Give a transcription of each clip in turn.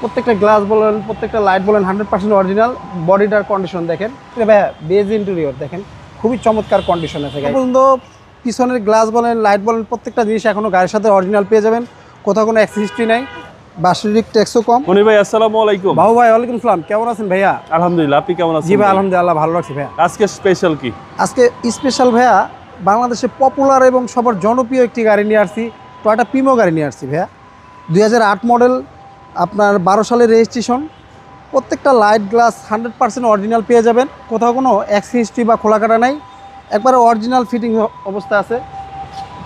প্রত্যেকটা গ্লাস বলেন প্রত্যেকটা লাইট বলেন হান্ড্রেড পার্সেন্ট অরিজিনাল বডিটার কন্ডিশন দেখেন। ভাইয়া বেজ ইন্টেরিয়র দেখেন খুবই চমৎকার কন্ডিশন আছে পর্যন্ত পিছনের গ্লাস বলেন লাইট বলেন প্রত্যেকটা জিনিস এখনও গাড়ির সাথে অরিজিনাল পেয়ে যাবেন। কোথাও কোনো হিস্ট্রি নাই বাসরিক ট্যাক্সও কম। মনি ভাই আসসালামু আলাইকুম। বাবু ভাই ওয়ালাইকুম সালাম কেমন আছেন ভাইয়া? আলহামদুলিল্লাহ আপনি কেমন আছেন জি ভাই আলহামদুলিল্লাহ ভালো রাখছি ভাইয়া। আজকে স্পেশাল কি? আজকে স্পেশাল ভাইয়া বাংলাদেশে পপুলার এবং সবার জনপ্রিয় একটি গাড়ি নিয়ে আসছি টয়টা পিমো গাড়ি নিয়ে আসছি ভাইয়া। দুই হাজার আট মডেল আপনার বারো সালের রেজিস্ট্রেশন প্রত্যেকটা light glass hundred percent original পেয়ে যাবেন। কোথাও কোনো অ্যাক্সি হিস্ট্রি বা খোলা কাটা নাই। একবারে অরিজিনাল ফিটিং অবস্থা আছে।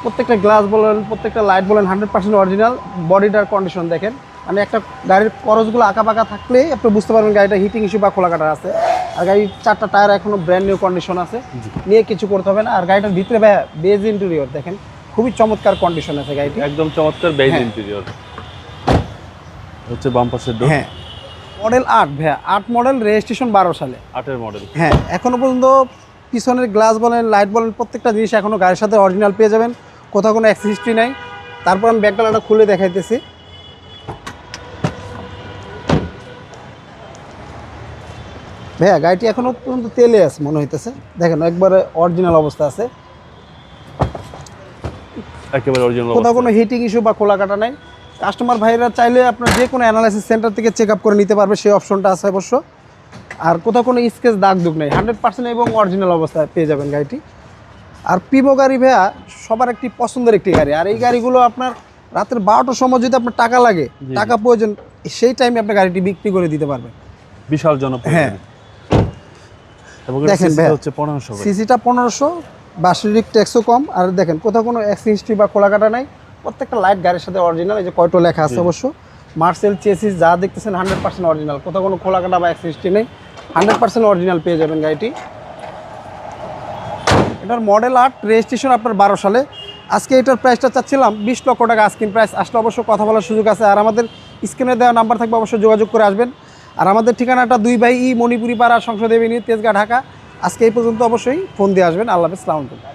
প্রত্যেকটা গ্লাস বলেন প্রত্যেকটা লাইট বলেন হান্ড্রেড পার্সেন্ট অরিজিনাল বডিটার কন্ডিশন দেখেন। মানে একটা গাড়ির করজগুলো আঁকা পাকা থাকলে আপনি বুঝতে পারবেন গাড়িটা হিটিং ইস্যু বা খোলা কাটা আছে। আর গাড়ির চারটা টায়ার এখনও ব্র্যান্ড নিউ কন্ডিশন আছে। নিয়ে কিছু করতে হবে না। আর গাড়িটার ভিতরে বেজ ইন্টেরিয়র দেখেন। খুবই চমৎকার কন্ডিশন আছে গাড়িটি। একদম চমৎকার বেজ হ্যাঁ। ইন্টেরিয়র হচ্ছে বাম পাশের ডোর হ্যাঁ। মডেল আট ভাইয়া। আট মডেল রেজিস্ট্রেশন বারো সালে। আটের মডেল হ্যাঁ এখনও পর্যন্ত পিছনের গ্লাস বলেন লাইট বলেন প্রত্যেকটা জিনিস এখনও গাড়ির সাথে অরিজিনাল পেয়ে যাবেন। কোথাও কোনো অ্যাক্সিস হিস্ট্রি নাই। তারপর আমি ব্যাগডালাটা খুলে দেখাইতেছি। ভাইয়া গাড়িটি এখনও পর্যন্ত তেলে আছে মনে হইতেছে। দেখেন একবারে অরিজিনাল অবস্থা আছে। একেবারে অরিজিনাল কোথাও কোনো হিটিং ইস্যু বা খোলা কাটা নাই। কাস্টমার ভাইরা চাইলে আপনার যে কোনো অ্যানালাইসিস সেন্টার থেকে চেক আপ করে নিতে পারবে সেই অপশনটা আছে অবশ্য। আর কোথাও কোনো স্কেচ দাগ দুগ নেই। হান্ড্রেড পার্সেন্ট এবং অরিজিনাল অবস্থায় পেয়ে যাবেন গাড়িটি। আর পিবো গাড়ি ভাইয়া সবার একটি পছন্দের একটি গাড়ি। আর এই গাড়িগুলো আপনার রাতের বারোটার সময় যদি আপনার টাকা লাগে টাকা প্রয়োজন সেই টাইমে আপনি গাড়িটি বিক্রি করে দিতে পারবেন। বিশাল জনপ্রিয় হ্যাঁ। দেখেন। হচ্ছে পনেরোশো সিসিটা পনেরোশো বাসরিক ট্যাক্সও কম। আর দেখেন কোথাও কোনো অ্যাক্সি হিস্ট্রি বা খোলা কাটা নাই। প্রত্যেকটা লাইট গাড়ির সাথে অরিজিনাল এই যে কয়টো লেখা আছে অবশ্য। মার্সেল চেসিস যা দেখতেছেন হান্ড্রেড পার্সেন্ট অরিজিনাল কোথাও কোনো খোলা কাটা বা হিস্ট্রি নেই। হান্ড্রেড পার্সেন্ট অরিজিনাল পেয়ে যাবেন গাড়িটি। এটার মডেল আর্ট রেজিস্ট্রেশন আপনার বারো সালে। আজকে এটার প্রাইসটা চাচ্ছিলাম বিশ লক্ষ টাকা আস্কিন প্রাইস আসলে অবশ্য কথা বলার সুযোগ আছে। আর আমাদের স্ক্রিনে দেওয়া নাম্বার থাকবে অবশ্যই যোগাযোগ করে আসবেন। আর আমাদের ঠিকানাটা দুই বাই ই মণিপুরি পাড়া সংসদ এভিনিউ তেজগাঁ ঢাকা। আজকে এই পর্যন্ত অবশ্যই ফোন দিয়ে আসবেন। আল্লাহ হাফেজ সালামালাইকুম